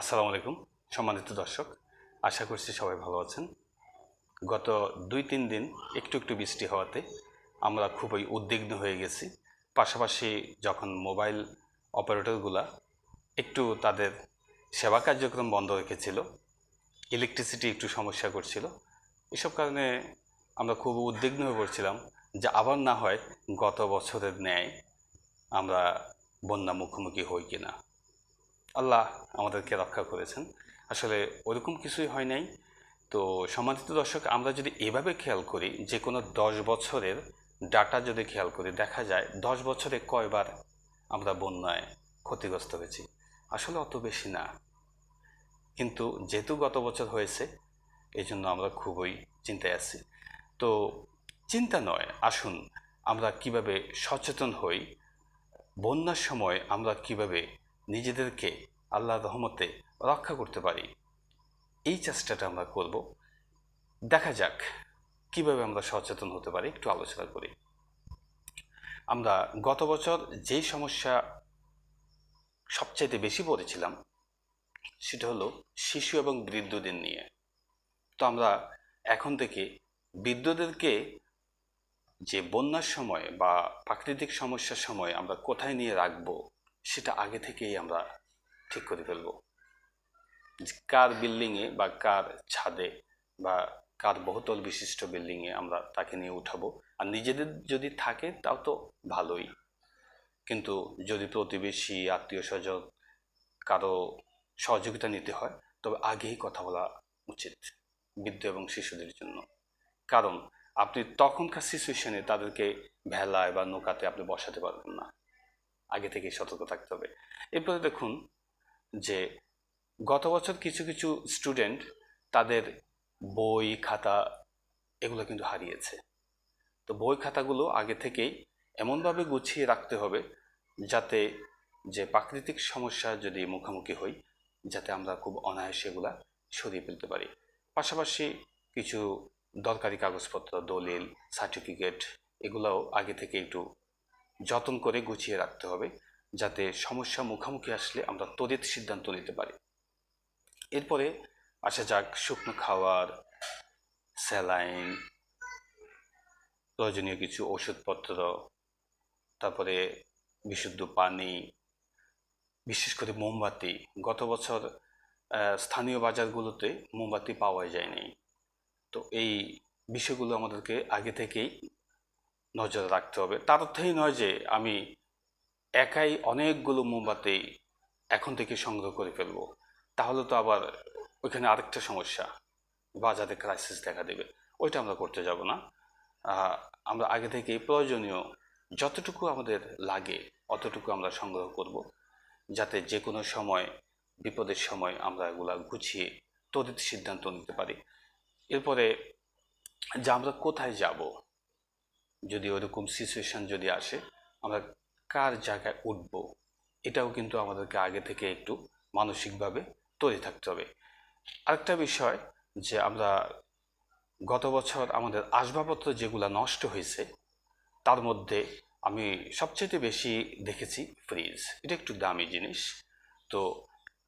আসসালামু আলাইকুম, সম্মানিত দর্শক, আশা করছি সবাই ভালো আছেন। গত দুই তিন দিন একটু একটু বৃষ্টি হওয়াতে আমরা খুবই উদ্বিগ্ন হয়ে গেছি। পাশাপাশি যখন মোবাইল অপারেটরগুলা একটু তাদের সেবা কার্যক্রম বন্ধ রেখেছিল, ইলেকট্রিসিটি একটু সমস্যা করছিল, এসব কারণে আমরা খুব উদ্বিগ্ন হয়ে পড়ছিলাম যে আবার না হয় গত বছরের ন্যায় আমরা বন্যা মুখোমুখি হই কিনা। আল্লাহ আমাদেরকে রক্ষা করেছেন। আসলে ওরকম কিছুই হয় নাই। তো সম্মানিত দর্শক, আমরা যদি এভাবে খেয়াল করি যে কোনো দশ বছরের ডাটা যদি খেয়াল করি, দেখা যায় দশ বছরে কয়বার আমরা বন্যায় ক্ষতিগ্রস্ত হয়েছি। আসলে অত বেশি না। কিন্তু যেহেতু গত বছর হয়েছে এই জন্য আমরা খুবই চিন্তায় আছি। তো চিন্তা নয়, আসুন আমরা কীভাবে সচেতন হই, বন্যার সময় আমরা কীভাবে নিজেদেরকে আল্লাহর রহমতে রক্ষা করতে পারি। এই চেষ্টাটা আমরা করব। দেখা যাক কীভাবে আমরা সচেতন হতে পারি, একটু আলোচনা করি। আমরা গত বছর যেই সমস্যা সবচাইতে বেশি পড়েছিলাম, সেটা হলো শিশু এবং বৃদ্ধদের নিয়ে। তো আমরা এখন থেকে বৃদ্ধদেরকে যে বন্যার সময় বা প্রাকৃতিক সমস্যার সময় আমরা কোথায় নিয়ে রাখব সেটা আগে থেকেই আমরা ঠিক করে ফেলব। কার বিল্ডিংয়ে বা কার ছাদে বা কার বহুতল বিশিষ্ট বিল্ডিংয়ে আমরা তাকে নিয়ে উঠাবো। আর নিজেদের যদি থাকে, তাও তো ভালোই। কিন্তু যদি প্রতিবেশী আত্মীয় স্বজন কারও সহযোগিতা নিতে হয়, তবে আগেই কথা বলা উচিত বৃদ্ধ এবং শিশুদের জন্য। কারণ আপনি তখনকার সিচুয়েশনে তাদেরকে ভেলায় বা নৌকাতে আপনি বসাতে পারবেন না। আগে থেকেই সতর্ক থাকতে হবে। এরপরে দেখুন যে গত বছর কিছু কিছু স্টুডেন্ট তাদের বই, খাতা এগুলো কিন্তু হারিয়েছে। তো বই, খাতাগুলো আগে থেকেই এমনভাবে গুছিয়ে রাখতে হবে যাতে যে প্রাকৃতিক সমস্যা যদি মুখোমুখি হই, যাতে আমরা খুব অনায়াসে এগুলা সরিয়ে ফেলতে পারি। পাশাপাশি কিছু দরকারি কাগজপত্র, দলিল সার্টিফিকেট এগুলোও আগে থেকে একটু যত্ন করে গুছিয়ে রাখতে হবে যাতে সমস্যা মুখোমুখি আসলে আমরা তড়িৎ সিদ্ধান্ত নিতে পারি। এরপরে আসা যাক শুকনো খাওয়ার, স্যালাইন, প্রয়োজনীয় কিছু ওষুধপত্র তারপরে বিশুদ্ধ পানি, বিশেষ করে মোমবাতি। গত বছর স্থানীয় বাজারগুলোতে মোমবাতি পাওয়া যায়নি। তো এই বিষয়গুলো আমাদেরকে আগে থেকেই নজরে রাখতে হবে। তার অর্থই নয় যে আমি একাই অনেকগুলো মোমবাতি এখন থেকে সংগ্রহ করে ফেলব। তাহলে তো আবার ওইখানে আরেকটা সমস্যা, বাজারে ক্রাইসিস দেখা দেবে। ওইটা আমরা করতে যাব না। আমরা আগে থেকেই প্রয়োজনীয় যতটুকু আমাদের লাগে অতটুকু আমরা সংগ্রহ করব, যাতে যে কোনো সময়, বিপদের সময় আমরা এগুলা গুছিয়ে তড়িৎ সিদ্ধান্ত নিতে পারি। এরপরে যে আমরা কোথায় যাব যদি ওরকম সিচুয়েশন যদি আসে, আমরা কার জায়গায় উঠব, এটাও কিন্তু আমাদেরকে আগে থেকে একটু মানসিকভাবে তৈরি থাকতে হবে। আরেকটা বিষয় যে আমরা গত বছর আমাদের আসবাবপত্র যেগুলো নষ্ট হয়েছে, তার মধ্যে আমি সবচেয়ে বেশি দেখেছি ফ্রিজ এটা একটু দামি জিনিস। তো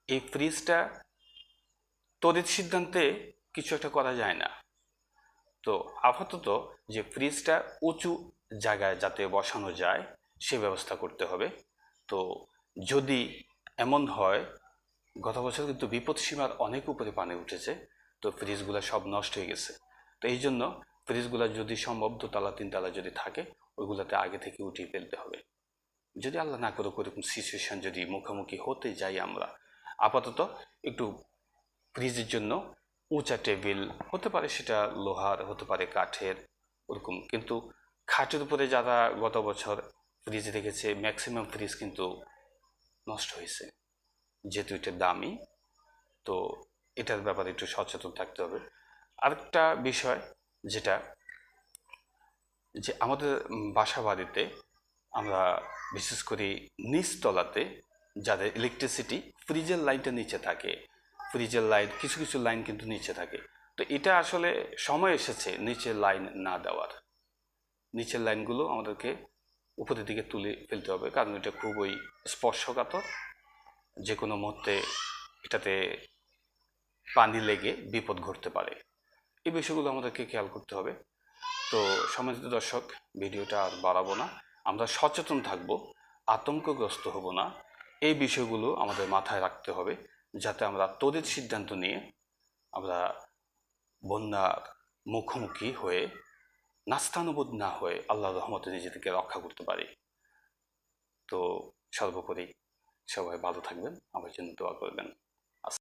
এই ফ্রিজটা তড়িৎ সিদ্ধান্তে কিছু একটা করা যায় না। তো আপাতত যে ফ্রিজটা উঁচু জায়গায় যাতে বসানো যায়, সে ব্যবস্থা করতে হবে। তো যদি এমন হয়, গত বছর কিন্তু বিপদ সীমার অনেক উপরে পানি উঠেছে, তো ফ্রিজগুলো সব নষ্ট হয়ে গেছে। তো এই জন্য ফ্রিজগুলো যদি সম্ভব, দোতলা, তিনতলা যদি থাকে, ওইগুলোতে আগে থেকে উঠিয়ে ফেলতে হবে। যদি আল্লাহ না করে ওরকম সিচুয়েশান যদি মুখোমুখি হতে যাই আমরা, আপাতত একটু ফ্রিজের জন্য উঁচা টেবিল, হতে পারে সেটা লোহার, হতে পারে কাঠের, ওরকম। কিন্তু খাটের উপরে যারা গত বছর ফ্রিজ রেখেছে ম্যাক্সিমাম ফ্রিজ কিন্তু নষ্ট হয়েছে। যেহেতু এটা দামি, তো এটার ব্যাপারে একটু সচেতন থাকতে হবে। আরেকটা বিষয় যেটা, যে আমাদের বাসা বাড়িতে আমরা বিশেষ করে নিচতলাতে যাদের ইলেকট্রিসিটি ফ্রিজের লাইনটা নিচে থাকে ফ্রিজের লাইন, কিছু কিছু লাইন কিন্তু নিচে থাকে। তো এটা আসলে সময় এসেছে নিচের লাইন না দেওয়ার। নিচের লাইনগুলো আমাদেরকে উপরের দিকে তুলে ফেলতে হবে, কারণ এটা খুবই স্পর্শকাতর। যে কোনো মুহূর্তে এটাতে পানি লেগে বিপদ ঘটতে পারে। এই বিষয়গুলো আমাদেরকে খেয়াল করতে হবে। তো সম্মানিত দর্শক, ভিডিওটা আর বাড়াবো না। আমরা সচেতন থাকব, আতঙ্কগ্রস্ত হব না। এই বিষয়গুলো আমাদের মাথায় রাখতে হবে। যাতে আমরা তোদের সিদ্ধান্ত নিয়ে আমরা বন্যার মুখোমুখি হয়ে নাস্তানুবোধ না হয়ে আল্লাহ রহমতে নিজেদেরকে রক্ষা করতে পারি। তো সর্বোপরি সবাই ভালো থাকবেন। আমার জন্য দোয়া করবেন।